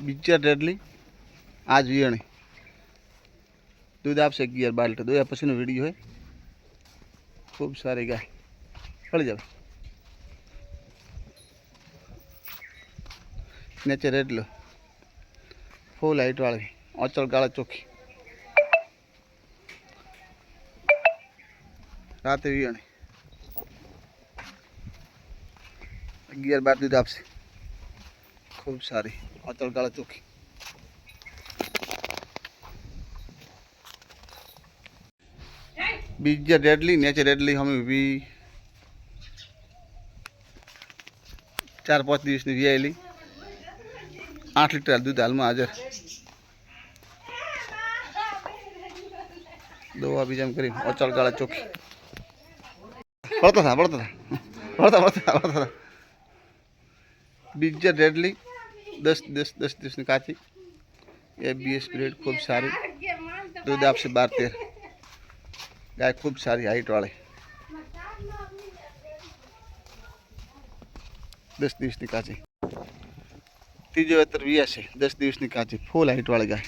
બીજા રેડલી આજ વિયણી. દૂધ આપશે અગિયાર બાર લીટર દોયા પછીનો વીડિયો હોય. ખૂબ સારી ગાય. ફળી જાવ. નેચર એટલો ફૂલ હાઈટ વાળી. ઓચળ ગાળા ચોખ્ખી. રાતે વિયણી. અગિયાર બાર દૂધ આપશે. ખૂબ સારી ઓચળ ગાળા ચોખ્ખી બીજા રેડલી નેચે રેડલી અમે વી ચાર પાંચ દિવસની વિયાયેલી. આઠ લીટર દૂધ હાલમાં હાજર. દવા બીજા કરી અચળ ગાળા ચોખ્ખી વળતો થા, વળતો હતા વળતા વળતા વળતા હતા બીજા રેડલી દસ દસ દસ દિવસની કાચી એ બીએસ બ્રેડ ખૂબ સારી દૂધ આપશે બાર તેર ગાય ખૂબ સારી હાઈટ વાળી દસ દિવસની કાચી ત્રીજો વેતર વીયા છે દસ દિવસની કાચી ફૂલ હાઈટ વાળી ગાય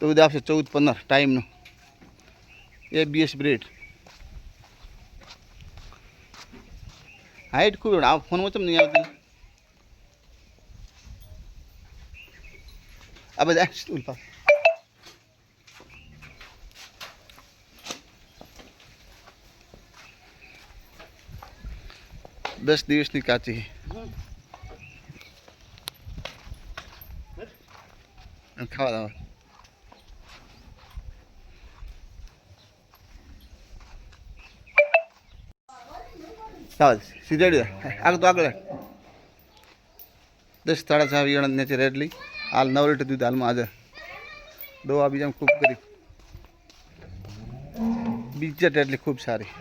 દૂધ આપશે ચૌદ પંદર ટાઈમનું એ બીએસ બ્રેડ હાઈટ ખૂબ આ ફોનમાં ચમ નહીં આવતી આ બધા ઉલ્પા દસ દિવસની કાચી. ખાવા દાવા ચાલ સીધેડી. આગળ તો આગળ. દસ સાડા છ વિયણ નીચે રેડલી. હાલ નવ લીટર દૂધ હાલમાં હાજર. દવા બીજા ખૂબ કરી. બીજા એટલી ખૂબ સારી.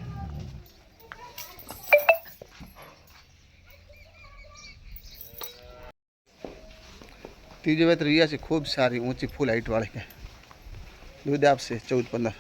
ત્રીજો વેત રહ્યા છે, ખૂબ સારી, ઊંચી ફૂલ હાઈટ વાળી કે દૂધ આપશે ચૌદ, પંદર.